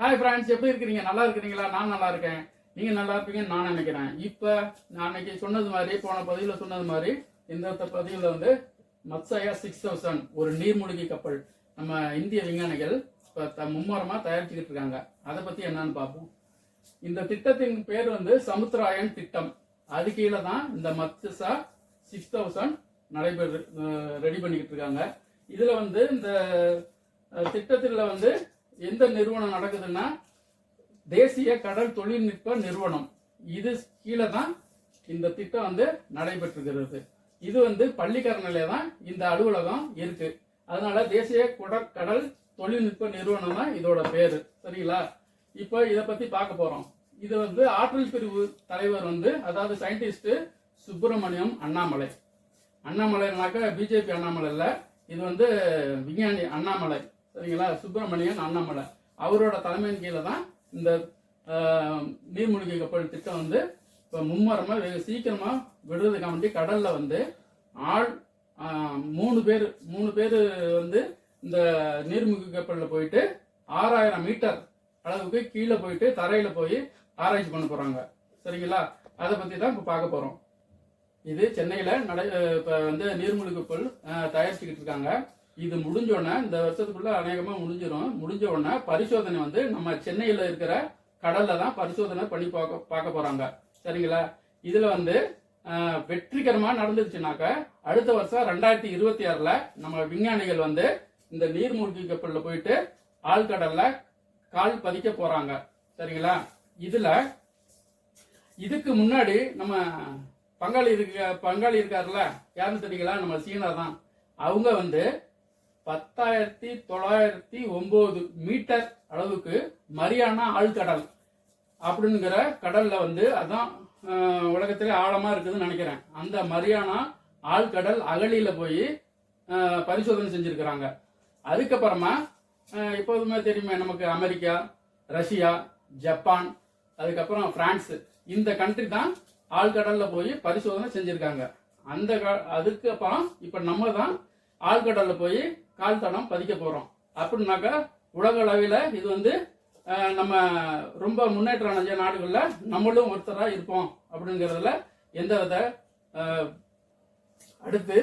Hi friends எப்படி இருக்கிறீங்க? நல்லா இருக்கிறீங்களா? நான் நல்லா இருக்கேன். நீங்க நல்லா இருப்பீங்கன்னு நான் நினைக்கிறேன். இப்போ நான் அன்னைக்கு சொன்னது மாதிரி போன பதிவில் சொன்னது மாதிரி இந்த பதிவில் வந்து மத்சயா சிக்ஸ் தௌசண்ட் ஒரு நீர்மூழ்கி கப்பல். நம்ம இந்திய விஞ்ஞானிகள் இப்போ த மும்முரமாக தயாரிச்சுக்கிட்டு இருக்காங்க. அதை பற்றி என்னன்னு பார்ப்போம். இந்த திட்டத்தின் பேர் வந்து சமுத்திராயன் திட்டம். அது கீழே தான் இந்த மத்சா சிக்ஸ் தௌசண்ட் நடைபெறு ரெடி பண்ணிக்கிட்டு இருக்காங்க. இதில் வந்து இந்த திட்டத்தில் வந்து எந்த நிறுவனம் நடக்குதுன்னா தேசிய கடல் தொழில்நுட்ப நிறுவனம். இது கீழே தான் இந்த திட்டம் வந்து நடைபெற்றுகிறது இது வந்து பள்ளிக்கரணையில தான் இந்த அலுவலகம் இருக்கு. அதனால தேசிய குட- கடல் தொழில்நுட்ப நிறுவனம் தான் இதோட பேரு. சரிங்களா? இப்போ இதை பத்தி பார்க்க போறோம். இது வந்து ஆற்றல் பிரிவு தலைவர் வந்து அதாவது சயின்டிஸ்ட் சுப்பிரமணியம் அண்ணாமலை. அண்ணாமலைனாக்க பிஜேபி அண்ணாமலை இல்லை. இது வந்து விஞ்ஞானி அண்ணாமலை. சரிங்களா? சுப்பிரமணியன் அண்ணாமலை. அவரோட தலைமையின் கீழே தான் இந்த நீர்மூழ்கி கப்பல் திட்டம் வந்து இப்போ மும்மரமாக வெகு சீக்கிரமா விடுறதுக்காண்டி கடலில் வந்து ஆள் மூணு பேர் மூணு பேர் வந்து இந்த நீர்மூழ்கி கப்பலில் போயிட்டு ஆறாயிரம் மீட்டர் அளவுக்கு கீழே போயிட்டு தரையில் போய் ஆராய்ச்சி பண்ண போகிறாங்க சரிங்களா? அதை பற்றி தான் இப்போ பார்க்க போகிறோம் இது சென்னையில் நடை இப்போ வந்து நீர்மூழ்கி கப்பல் தயாரிச்சுக்கிட்டு இருக்காங்க. இது முடிஞ்ச உடனே இந்த வருஷத்துக்குள்ள அநேகமா முடிஞ்சிடும் முடிஞ்ச உடனே பரிசோதனை வந்து நம்ம சென்னையில இருக்கிற கடல்ல தான் பரிசோதனை பண்ணி பார்க்க பார்க்க போறாங்க. சரிங்களா? இதுல வந்து வெற்றிகரமா நடந்துருச்சுனாக்க அடுத்த வருஷம் ரெண்டாயிரத்தி இருபத்தி ஆறுல நம்ம விஞ்ஞானிகள் வந்து இந்த நீர்மூழ்கி கப்பல்ல போயிட்டு ஆழ்கடல்ல கால் பதிக்க போறாங்க. சரிங்களா? இதுல இதுக்கு முன்னாடி நம்ம பங்காளி இருக்க பங்காளி இருக்காருல்ல? யாருன்னு தெரியுங்களா? நம்ம சீனா தான். அவங்க வந்து பத்தாயிரத்தி தொள்ளாயிரத்தி ஒன்பது மீட்டர் அளவுக்கு மரியானா ஆழ்கடல் அப்படிங்கிற கடல்ல வந்து அதான் உலகத்திலே ஆழமா இருக்குதுன்னு நினைக்கிறேன். அந்த மரியானா ஆழ்கடல் அகழியில போய் பரிசோதனை செஞ்சிருக்கிறாங்க. அதுக்கப்புறமா இப்போதுமே எப்போதுமே தெரியுமே நமக்கு அமெரிக்கா ரஷ்யா ஜப்பான் அதுக்கப்புறம் பிரான்ஸ் இந்த கண்ட்ரி தான் ஆழ்கடல்ல போய் பரிசோதனை செஞ்சிருக்காங்க. அந்த க- அதுக்கப்புறம் இப்போ இப்ப நம்ம தான் ஆழ்கடல்ல போய் கால் தடம் பதிக்க போறோம். அப்படின்னாக்கா உலக அளவில் இது வந்து நம்ம ரொம்ப முன்னேற்றம் அடைஞ்ச நாடுகளில் நம்மளும் ஒருத்தராக இருப்போம் அப்படிங்கிறதுல எந்த வித அடுத்து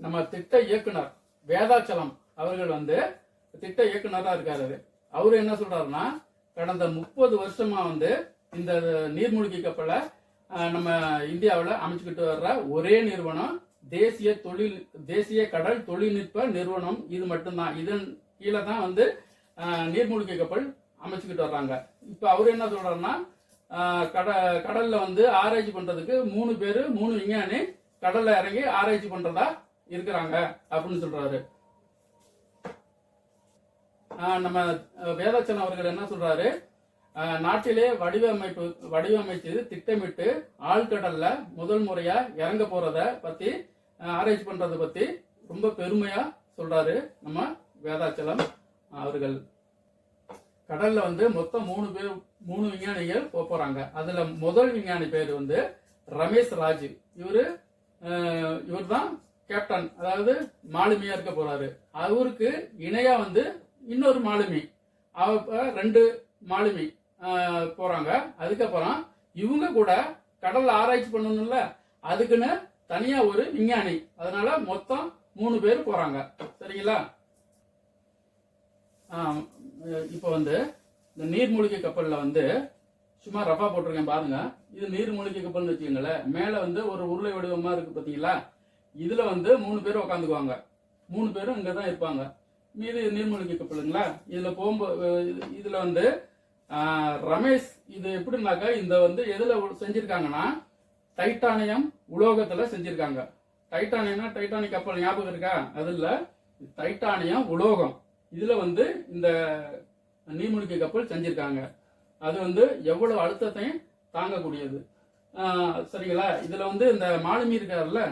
நம்ம திட்ட இயக்குனர் வேதாச்சலம் அவர்கள் வந்து திட்ட இயக்குனராக இருக்காரு அவர். என்ன சொல்றாருன்னா கடந்த முப்பது வருஷமா வந்து இந்த நீர்மூழ்கி கப்பலை நம்ம இந்தியாவில் அமைச்சுக்கிட்டு வர்ற ஒரே நிறுவனம் தேசிய தொழில் தேசிய கடல் தொழில்நுட்ப நிறுவனம் இது மட்டும்தான். இதன் கீழே தான் வந்து நீர்மூழ்கி கப்பல் அமைச்சுக்கிட்டு வர்றாங்க. இப்போ அவர் என்ன சொல்றாருன்னா கட கடல்ல வந்து ஆராய்ச்சி பண்றதுக்கு மூணு பேர் மூணு விஞ்ஞானி கடல்ல இறங்கி ஆராய்ச்சி பண்றதா இருக்கிறாங்க அப்படின்னு சொல்றாரு. நம்ம வேதாச்சன் அவர்கள் என்ன சொல்றாரு? நாட்டிலே வடிவமைப்பு வடிவமைச்சு திட்டமிட்டு ஆழ்கடல்ல முதல் முறையா இறங்க போறத பத்தி ஆராய்ச்சி பண்ணுறதை பற்றி ரொம்ப பெருமையாக சொல்கிறாரு நம்ம வேதாச்சலம் அவர்கள். கடலில் வந்து மொத்தம் மூணு பேர் மூணு விஞ்ஞானிகள் போகிறாங்க அதில் முதல் விஞ்ஞானி பேர் வந்து ரமேஷ் ராஜ். இவர் இவர் தான் கேப்டன் அதாவது மாலுமியாக இருக்க போகிறாரு அவருக்கு இணையாக வந்து இன்னொரு மாலுமி. அவ ரெண்டு மாலுமி போகிறாங்க அதுக்கப்புறம் இவங்க கூட கடல் ஆராய்ச்சி பண்ணணும்ல அதுக்குன்னு தனியா ஒரு விஞ்ஞானி. அதனால மொத்தம் மூணு பேர் போறாங்க. சரிங்களா? இப்போ வந்து இந்த நீர்மூழ்கி கப்பலில் வந்து சும்மா ரஃபா போட்டிருக்கேன் பாருங்க. இது நீர்மூழ்கி கப்பல்னு வச்சுக்கோங்களேன். மேலே வந்து ஒரு உருளை வடிவமாக இருக்கு பார்த்தீங்களா? இதில் வந்து மூணு பேர் உட்காந்துக்குவாங்க மூணு பேரும் இங்கே தான் இருப்பாங்க. மீது நீர்மூழ்கி கப்பலுங்களா? இதில் போகும்போது இதில் வந்து ரமேஷ் இது எப்படின்னாக்கா இந்த வந்து எதில் செஞ்சுருக்காங்கன்னா டைட்டானியம் உலோகத்துல செஞ்சிருக்காங்க. டைட்டானியம்னா டைட்டானிக் கப்பல் ஞாபகம் இருக்கா? அது இல்ல. டைட்டானியம் உலோகம். இதுல வந்து இந்த நீர்மூழ்கி கப்பல் செஞ்சிருக்காங்க. அது வந்து எவ்வளவு அழுத்தத்தையும் தாங்கக்கூடியது. சரிங்களா? இதுல வந்து இந்த மாலுமி இருக்கார்ல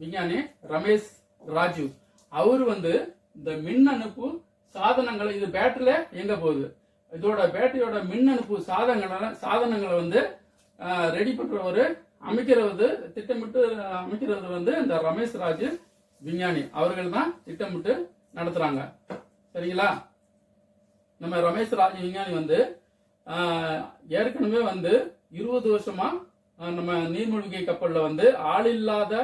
விஞ்ஞானி ரமேஷ் ராஜு. அவர் வந்து இந்த மின் அனுப்பு சாதனங்களை இது பேட்டரியில எங்க போகுது. இதோட பேட்டரியோட மின் அனுப்பு சாதனங்களை சாதனங்களை வந்து ரெடி பண்றவர் அமைக்கிறது திட்டமிட்டு அமைக்கிறது வந்து இந்த ரமேஷ் ராஜ் விஞ்ஞானி. அவர்கள் தான் திட்டமிட்டு நடத்துறாங்க. சரிங்களா? நம்ம ரமேஷ் ராஜ் விஞ்ஞானி வந்து ஏற்கனவே வந்து இருபது வருஷமா நம்ம நீர்மூழ்கி கப்பலில் வந்து ஆள் இல்லாத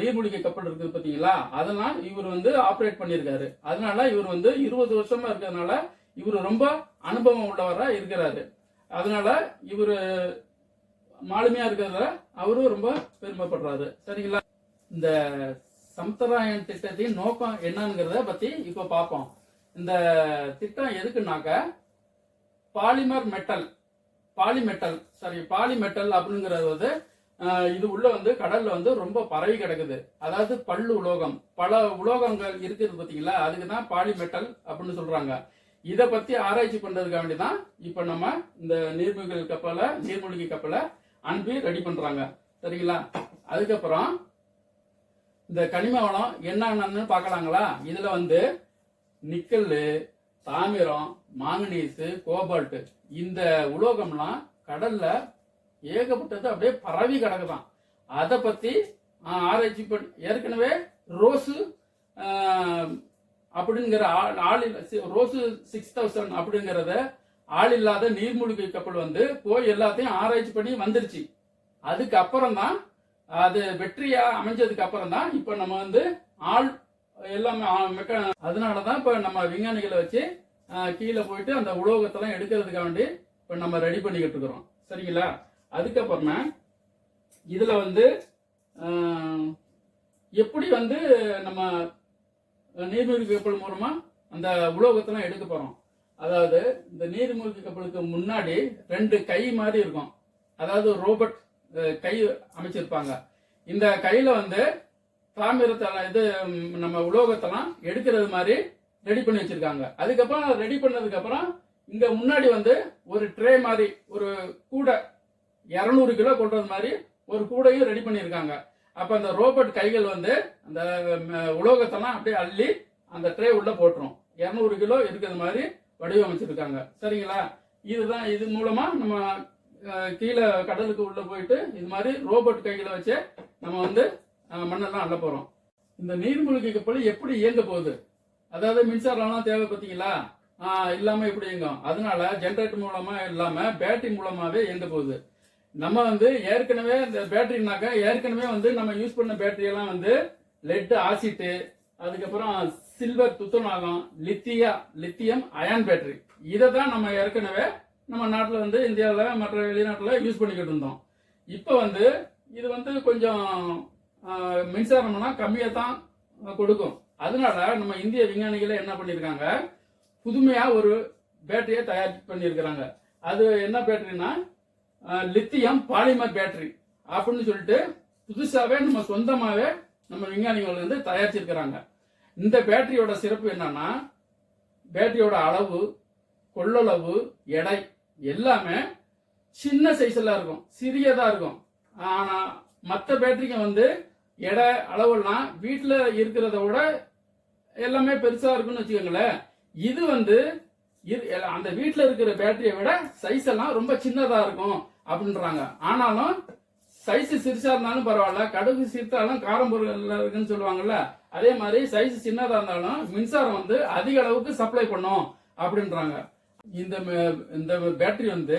நீர்மூழ்கி கப்பல் இருக்குது பார்த்தீங்களா அதெல்லாம் இவர் வந்து ஆப்ரேட் பண்ணியிருக்காரு. அதனால இவர் வந்து இருபது வருஷமா இருக்கிறதுனால இவர் ரொம்ப அனுபவம் உள்ளவராக இருக்கிறாரு. அதனால இவர் மாலுமியா இருக்கிறதுல அவரும் ரொம்ப பெருமைப்படுறாரு. சரிங்களா? இந்த சமுத்திராயன் திட்டத்தின் நோக்கம் என்னங்கிறத பத்தி இப்ப பார்ப்போம். இந்த திட்டம் எதுக்குன்னாக்க polymer metal polymetal sorry polymetal அப்படிங்கிறது வந்து இது உள்ள வந்து கடல்ல வந்து ரொம்ப பரவி கிடக்குது. அதாவது பல்லு உலோகம். பல உலோகங்கள் இருக்குது பாத்தீங்களா? அதுக்கு தான் பாலிமெட்டல் அப்படின்னு சொல்றாங்க. இதை பத்தி ஆராய்ச்சி பண்றதுக்காக வேண்டி தான் இப்ப நம்ம இந்த நீர்மூழ்கி கப்பலை நீர்மூழ்கி கப்பலை அனுப்பி ரெடி பண்றாங்க. சரிங்களா? அதுக்கப்புறம் இந்த கனிம வளம் என்னென்னு பார்க்கலாங்களா? இதுல வந்து நிக்கல் தாமிரம் மாங்கனீஸ் கோபால்ட் இந்த உலோகம்லாம் கடல்ல ஏகப்பட்டது அப்படியே பரவி கிடக்குதான். அதை பத்தி ஆராய்ச்சி பண்ணி ஏற்கனவே ரோஸு அப்படிங்கிற ஆள் ரோஸு சிக்ஸ் தௌசண்ட் அப்படிங்கிறத ஆள் இல்லாத நீர்மூழ்கி கப்பல் வந்து போய் எல்லாத்தையும் ஆராய்ச்சி பண்ணி வந்துருச்சு. அதுக்கப்புறம் தான் அது வெற்றியா அமைஞ்சதுக்கு அப்புறம் தான் இப்ப நம்ம வந்து ஆள் எல்லாமே ஆ- மெக்க- அதனாலதான் இப்ப நம்ம விஞ்ஞானிகளை வச்சு கீழே போயிட்டு அந்த உலோகத்தெல்லாம் எடுக்கிறதுக்காக வேண்டி இப்ப நம்ம ரெடி பண்ணிக்கிட்டு இருக்கிறோம். சரிங்களா? அதுக்கப்புறமா இதுல வந்து எப்படி வந்து நம்ம நீர்மூழ்கி கப்பல் மூலமா அந்த உலோகத்தெல்லாம் எடுக்க போறோம்? அதாவது இந்த நீர்மூழ்கி கப்பலுக்கு முன்னாடி ரெண்டு கை மாதிரி இருக்கும். அதாவது ரோபோட் கை அமைச்சிருப்பாங்க. இந்த கையில வந்து தாமிரத்தெல்லாம் இது நம்ம உலோகத்தெல்லாம் எடுக்கிறது மாதிரி ரெடி பண்ணி வச்சிருக்காங்க. அதுக்கப்புறம் ரெடி பண்ணதுக்கு அப்புறம் இங்க முன்னாடி வந்து ஒரு ட்ரே மாதிரி ஒரு கூடை இரநூறு கிலோ கொள்றது மாதிரி ஒரு கூடையும் ரெடி பண்ணியிருக்காங்க அப்ப அந்த ரோபோட் கைகள் வந்து அந்த உலோகத்தெல்லாம் அப்படியே அள்ளி அந்த ட்ரே உள்ள போட்டுரும். இரநூறு கிலோ இருக்கிறது மாதிரி வடிவமைச்சிருக்காங்க. சரிங்களா? இதுதான் இது மூலமா நம்ம கீழே கடலுக்கு உள்ள போயிட்டு இது மாதிரி ரோபோட் கைகளை வச்சு நம்ம வந்து மண்ணெல்லாம் அள்ள போறோம். இந்த நீர்மூழ்கி கப்பல் எப்படி இயங்க போகுது? அதாவது மின்சாரம்லாம் தேவை பார்த்தீங்களா? இல்லாம எப்படி இயங்கும்? அதனால ஜென்ரேட்டர் மூலமா இல்லாம பேட்டரி மூலமாவே இயங்க போகுது. நம்ம வந்து ஏற்கனவே இந்த பேட்டரினாக்க ஏற்கனவே வந்து நம்ம யூஸ் பண்ண பேட்டரியெல்லாம் வந்து லெட் ஆசிட்டு அதுக்கப்புறம் சில்வர் துத்தநாகம் லித்தியா லித்தியம் அயன் பேட்டரி இதை தான் நம்ம ஏற்கனவே நம்ம நாட்டில் வந்து இந்தியாவில் மற்ற வெளிநாட்டில் யூஸ் பண்ணிக்கிட்டு இருந்தோம். இப்போ வந்து இது வந்து கொஞ்சம் மின்சாரம்னா கம்மியாக தான் கொடுக்கும். அதனால நம்ம இந்திய விஞ்ஞானிகளை என்ன பண்ணியிருக்காங்க புதுமையாக ஒரு பேட்டரியை தயார் பண்ணியிருக்கிறாங்க அது என்ன பேட்டரினா லித்தியம் பாலிமர் பேட்டரி அப்படின்னு சொல்லிட்டு புதுசாகவே நம்ம சொந்தமாகவே நம்ம விஞ்ஞானிகள் வந்து தயாரிச்சிருக்கிறாங்க. இந்த பேட்டரியோட சிறப்பு என்னன்னா பேட்டரியோட அளவு கொள்ளளவு எடை எல்லாமே சின்ன சைஸ்ல இருக்கும். சிறியதா இருக்கும். ஆனா மற்ற பேட்டரிங்க வந்து எடை அளவுலாம் வீட்டில் இருக்கிறத விட எல்லாமே பெருசா இருக்குன்னு வச்சுக்கோங்களேன். இது வந்து அந்த வீட்டில் இருக்கிற பேட்டரியை விட சைஸ் எல்லாம் ரொம்ப சின்னதா இருக்கும் அப்படின்றாங்க. ஆனாலும் சைஸ் சிறுசா இருந்தாலும் பரவாயில்ல கடுகு சிறுத்தாலும் காரம் பொருள் இருக்குன்னு சொல்லுவாங்கல்ல அதே மாதிரி சைஸ் சின்னதா இருந்தாலும் மின்சாரம் வந்து அதிக அளவுக்கு சப்ளை பண்ணும் அப்படின்றாங்க. இந்த இந்த பேட்டரி வந்து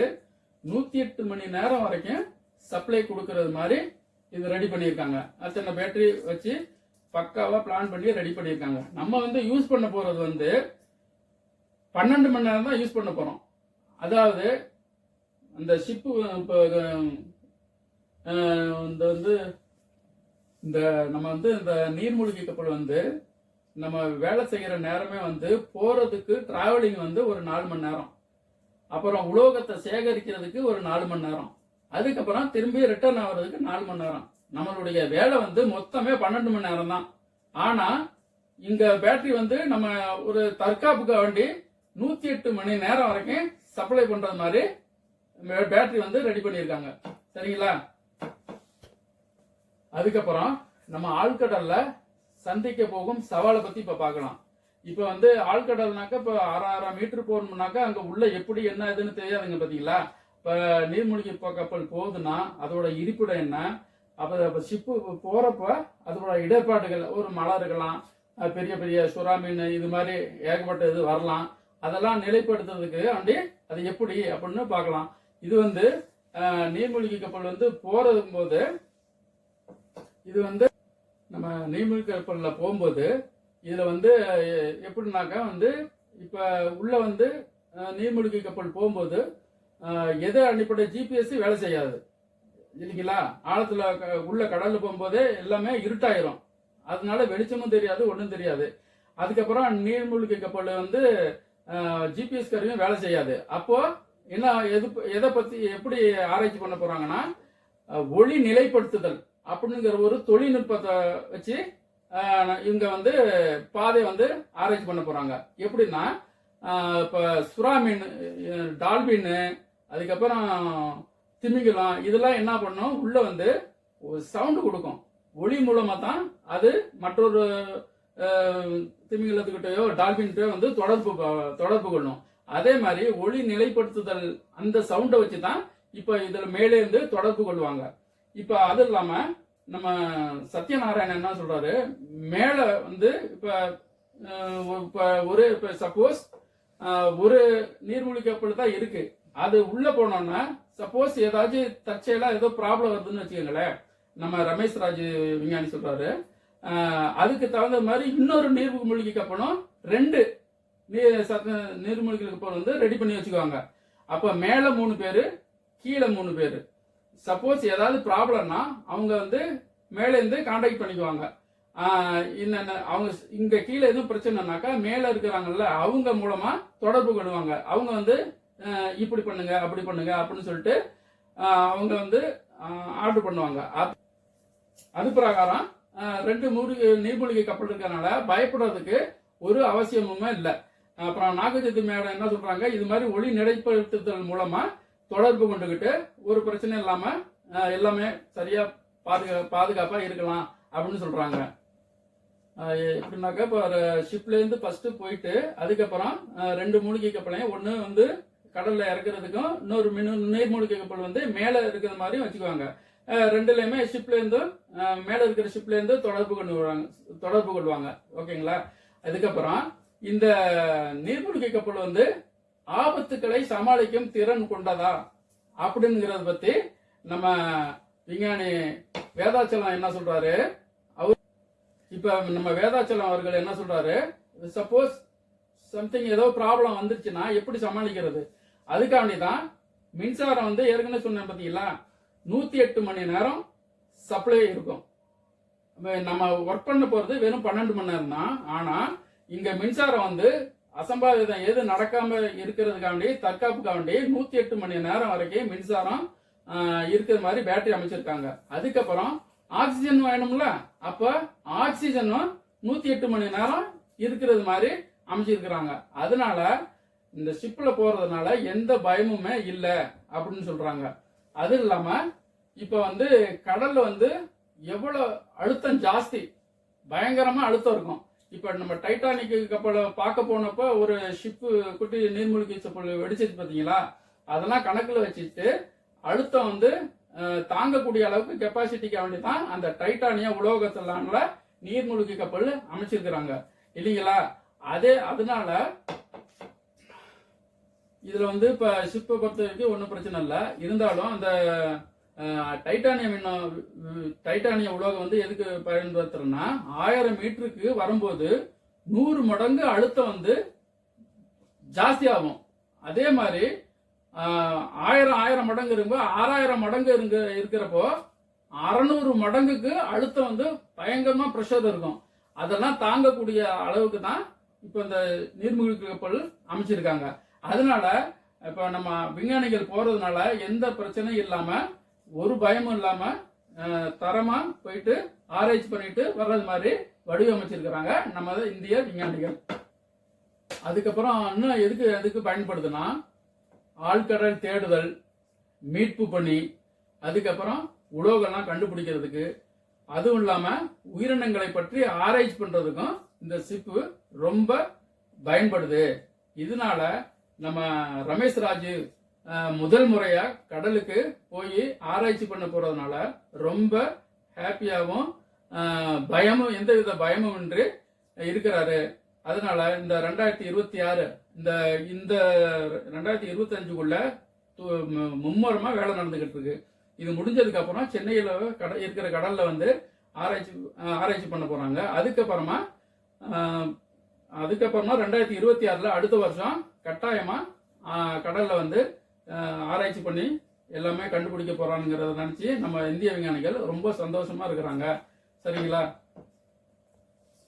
நூத்தி எட்டு மணி நேரம் வரைக்கும் சப்ளை கொடுக்கறது மாதிரி இது ரெடி பண்ணியிருக்காங்க. அத்தனை பேட்டரி வச்சு பக்காவா பிளான் பண்ணி ரெடி பண்ணியிருக்காங்க. நம்ம வந்து யூஸ் பண்ண போறது வந்து பன்னெண்டு மணி நேரம் தான் யூஸ் பண்ண போறோம். அதாவது அந்த ஷிப்பு இப்போ இந்த வந்து இந்த நம்ம வந்து இந்த நீர்மூழ்கி கப்பல் வந்து நம்ம வேலை செய்கிற நேரமே வந்து போகிறதுக்கு டிராவலிங் வந்து ஒரு நாலு மணி நேரம். அப்புறம் உலோகத்தை சேகரிக்கிறதுக்கு ஒரு நாலு மணி நேரம். அதுக்கப்புறம் திரும்பி ரிட்டர்ன் ஆகுறதுக்கு நாலு மணி நேரம். நம்மளுடைய வேலை வந்து மொத்தமே பன்னெண்டு மணி நேரம் தான். ஆனால் இங்கே பேட்டரி வந்து நம்ம ஒரு தற்காப்புக்கு வேண்டி நூற்றி எட்டு மணி நேரம் வரைக்கும் சப்ளை பண்ணுறது மாதிரி பேட்டரி வந்து ரெடி பண்ணியிருக்காங்க. சரிங்களா? அதுக்கப்புறம் நம்ம ஆழ்கடல்ல சந்திக்க போகும் சவாலை பத்தி இப்ப பார்க்கலாம். இப்ப வந்து ஆழ்கடல்னாக்க இப்ப ஆறாயிரம் மீட்டர் போகணும்னாக்கா அங்க உள்ள எப்படி என்ன இதுன்னு தெரியாதுங்க பாத்தீங்களா? இப்ப நீர்மூழ்கி கப்பல் போகுதுன்னா அதோட இருப்பிடம் என்ன? அப்ப ஷிப்பு போறப்ப அதோட இடர்பாடுகள் ஒரு மலை இருக்கலாம் பெரிய பெரிய சுறா மீன் இது மாதிரி ஏகப்பட்ட இது வரலாம். அதெல்லாம் நிலைப்படுத்துறதுக்கு ஆண்டி அது எப்படி அப்படின்னு பார்க்கலாம். இது வந்து நீர்மூழ்கி கப்பல் வந்து போறது போது இது வந்து நம்ம நீர்மூழ்கி கப்பலில் போகும்போது இதில் வந்து எப்படின்னாக்கா வந்து இப்போ உள்ளே வந்து நீர்மூழ்கி கப்பல் போகும்போது எதை எது அடிப்படை ஜிபிஎஸ் வேலை செய்யாது. இல்லைங்களா? ஆழத்தில் க- உள்ள கடலில் போகும்போதே எல்லாமே இருட்டாயிரும். அதனால வெளிச்சமும் தெரியாது ஒன்றும் தெரியாது. அதுக்கப்புறம் நீர்மூழ்கி கப்பல் வந்து ஜிபிஎஸ் கருவியும் வேலை செய்யாது. அப்போ என்ன எது எதை பற்றி எப்படி ஆராய்ச்சி பண்ண போகிறாங்கன்னா ஒளி நிலைப்படுத்துதல் அப்படிங்கிற ஒரு தொழில்நுட்பத்தை வச்சு இவங்க வந்து பாதை வந்து ஆராய்ச்சி பண்ண போறாங்க. எப்படின்னா இப்போ சுறா மீன் டால்பின் அதுக்கப்புறம் திமிங்கலம் இதெல்லாம் என்ன பண்ணும்? உள்ள வந்து சவுண்டு கொடுக்கும். ஒளி மூலமா தான் அது மற்றொரு திமிங்கலத்துக்கிட்டயோ டால்பின்கிட்டயோ வந்து தொடர்பு தொடர்பு கொள்ளும். அதே மாதிரி ஒளி நிலைப்படுத்துதல் அந்த சவுண்டை வச்சு தான் இப்போ இதில் மேலே இருந்து தொடர்பு கொள்வாங்க. இப்போ அது இல்லாம நம்ம சத்யநாராயணன் என்ன சொல்றாரு? மேல வந்து இப்ப இப்போ இப்ப ஒரு இப்ப சப்போஸ் ஒரு நீர்மூழ்கி கப்பல் தான் இருக்கு. அது உள்ள போனோம்னா சப்போஸ் ஏதாச்சும் தற்செயலா ஏதோ ப்ராப்ளம் வருதுன்னு வச்சுக்கோங்களேன். நம்ம ரமேஷ் ராஜ் விஞ்ஞானி சொல்றாரு. அதுக்கு தகுந்த மாதிரி இன்னொரு நீர்மூழ்கி கப்பலும் ரெண்டு நீர் சத்த நீர்மூழ்கி கப்பல் வந்து ரெடி பண்ணி வச்சுக்குவாங்க. அப்ப மேல மூணு பேரு கீழே மூணு பேரு. சப்போஸ் ஏதாவது ப்ராப்ளம்னா அவங்க வந்து மேலேருந்து காண்டாக்ட் பண்ணிக்குவாங்க. என்னென்ன அவங்க இங்கே கீழே எதுவும் பிரச்சனைனாக்கா மேலே இருக்கிறாங்கல்ல அவங்க மூலமாக தொடர்பு கொள்வாங்க. அவங்க வந்து இப்படி பண்ணுங்க அப்படி பண்ணுங்க அப்படின்னு சொல்லிட்டு அவங்க வந்து ஆர்டர் பண்ணுவாங்க. அது பிரகாரம் ரெண்டு மூலிகை நீர்மூலிகை கப்பல் இருக்கிறனால பயப்படுறதுக்கு ஒரு அவசியமுமே இல்லை. அப்புறம் நாகச்சத்து மேடம் என்ன சொல்றாங்க இது மாதிரி ஒளி நிலைப்படுத்துதல் மூலமா தொடர்பு கொண்டுகிட்டு ஒரு பிரச்சனை இல்லாம எல்லாமே சரியா பாதுகா பாதுகாப்பா இருக்கலாம் அப்படின்னு சொல்றாங்க. எப்படின்னாக்கா இப்போ ஷிப்லேருந்து ஷிப்ல இருந்து ஃபர்ஸ்ட் போயிட்டு அதுக்கப்புறம் ரெண்டு மூலிகை கப்பலையும் ஒன்று வந்து கடல்ல இறக்குறதுக்கும் இன்னொரு மினு நீர்மூலிகை கப்பல் வந்து மேல இருக்கிற மாதிரி வச்சுக்குவாங்க. ரெண்டுலேயுமே ரெண்டுலயுமே ஷிப்ல மேல இருக்கிற ஷிப்ல இருந்து தொடர்பு கொண்டு வருவாங்க தொடர்பு கொள்வாங்க. ஓகேங்களா? அதுக்கப்புறம் இந்த நீர்மூழ்கி கப்பல் வந்து ஆபத்துக்களை சமாளிக்கும் திறன் கொண்டதா? அப்படிங்கிறத பத்தி நம்ம விஞ்ஞானி வேதாச்சலம் என்ன சொல்றாரு? அவர் இப்ப நம்ம வேதாச்சலம் அவர்கள் என்ன சொல்றாரு? சப்போஸ் சம்திங் ஏதோ ப்ராப்ளம் வந்துருச்சுன்னா எப்படி சமாளிக்கிறது? அதுக்காண்டி தான் மின்சாரம் வந்து ஏற்கனவே சொன்னேன் பார்த்தீங்களா நூத்தி எட்டு மணி நேரம் சப்ளை இருக்கும். நம்ம ஒர்க் பண்ண போறது வெறும் பன்னெண்டு மணி நேரம் தான் ஆனா இங்க மின்சாரம் வந்து அசம்பாவிதம் எது நடக்காம இருக்கிறதுக்காண்டி தற்காப்புக்காண்டி நூத்தி எட்டு மணி நேரம் வரைக்கும் மின்சாரம் இருக்கிற மாதிரி பேட்டரி அமைச்சிருக்காங்க. அதுக்கப்புறம் ஆக்சிஜன் வேணும்ல அப்ப ஆக்சிஜனும் நூத்தி எட்டு மணி நேரம் இருக்கிறது மாதிரி அமைச்சிருக்கிறாங்க. அதனால இந்த ஷிப்ல போறதுனால எந்த பயமுமே இல்லை அப்படின்னு சொல்றாங்க. அது இல்லாம இப்ப வந்து கடல்ல வந்து எவ்வளவு அழுத்தம் ஜாஸ்தி பயங்கரமா அழுத்தம் இருக்கும். இப்ப நம்ம டைட்டானிக் கப்பலை பார்க்க போனப்போ ஒரு ஷிப்பு குட்டி நீர்மூழ்கி கப்பல் வெடிச்சது பார்த்தீங்களா அதெல்லாம் கணக்கில் வச்சுட்டு அழுத்தம் வந்து தாங்கக்கூடிய அளவுக்கு கெப்பாசிட்டிக்கு வேண்டி தான் அந்த டைட்டானியா உலோகத்திலான நீர்மூழ்கி கப்பல் அமைச்சிருக்கிறாங்க. இல்லைங்களா? அதே அதனால இதுல வந்து இப்ப ஷிப்பை பொறுத்த வரைக்கும் ஒன்றும் பிரச்சனை இல்லை. இருந்தாலும் அந்த டைட்டானியம் இன்னும் டைட்டானியம் டைட்டானிய உலோகம் வந்து எதுக்கு பயன்படுத்துறோம்னா ஆயிரம் மீட்டருக்கு வரும்போது நூறு மடங்கு அழுத்தம் வந்து ஜாஸ்தியாகும். அதே மாதிரி ஆயிரம் ஆயிரம் மடங்கு இருக்கும்போது ஆறாயிரம் மடங்கு இருங்க இருக்கிறப்போ அறநூறு மடங்குக்கு அழுத்தம் வந்து பயங்கரமாக ப்ரெஷர் இருக்கும். அதெல்லாம் தாங்கக்கூடிய அளவுக்கு தான் இப்போ இந்த நீர்மூழ்கி கப்பல் அமைச்சிருக்காங்க. அதனால இப்போ நம்ம விஞ்ஞானிகள் போகிறதுனால எந்த பிரச்சனையும் இல்லாமல் ஒரு பயமும் இல்லாம தரமாக தரமா போயிட்டு ஆராய்ச்சி பண்ணிட்டு வர்றது மாதிரி வடிவமைச்சிருக்கிறாங்க நம்ம இந்திய விஞ்ஞானிகள். அதுக்கப்புறம் இன்னும் எதுக்கு எதுக்கு பயன்படுதுன்னா ஆழ்கடல் தேடுதல் மீட்பு பணி அதுக்கப்புறம் உலோகம்லாம் கண்டுபிடிக்கிறதுக்கு அதுவும் இல்லாம உயிரினங்களை பற்றி ஆராய்ச்சி பண்றதுக்கும் இந்த சிப்பு ரொம்ப பயன்படுது. இதனால நம்ம ரமேஷ் ராஜு முதல் முறையாக கடலுக்கு போய் ஆராய்ச்சி பண்ண போறதுனால ரொம்ப ஹாப்பியாகவும் பயமும் எந்தவித பயமும் இன்றி இருக்கிறாரு. அதனால இந்த ரெண்டாயிரத்தி இருபத்தி ஆறு இந்த இந்த ரெண்டாயிரத்தி இருபத்தி அஞ்சுக்குள்ள வேலை நடந்துகிட்டு இருக்கு. இது முடிஞ்சதுக்கு அப்புறம் சென்னையில் கட இருக்கிற கடலில் வந்து ஆராய்ச்சி ஆராய்ச்சி பண்ண போறாங்க. அதுக்கப்புறமா அதுக்கப்புறமா ரெண்டாயிரத்தி இருபத்தி ஆறில் அடுத்த வருஷம் கட்டாயமாக கடலில் வந்து ஆராய்ச்சி பண்ணி எல்லாமே கண்டுபிடிக்க போகிறானுங்கிறத நினச்சி நம்ம இந்திய விஞ்ஞானிகள் ரொம்ப சந்தோஷமாக இருக்கிறாங்க. சரிங்களா?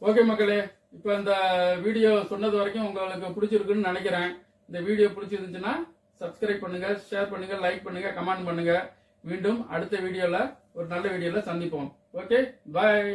ஓகே மக்களே இப்போ இந்த வீடியோ சொன்னது வரைக்கும் உங்களுக்கு பிடிச்சிருக்குன்னு நினைக்கிறேன். இந்த வீடியோ பிடிச்சிருந்துச்சுன்னா சப்ஸ்கிரைப் பண்ணுங்கள் ஷேர் பண்ணுங்கள் லைக் பண்ணுங்கள் கமெண்ட் பண்ணுங்கள் மீண்டும் அடுத்த வீடியோவில் ஒரு நல்ல வீடியோவில் சந்திப்போம். ஓகே? பாய்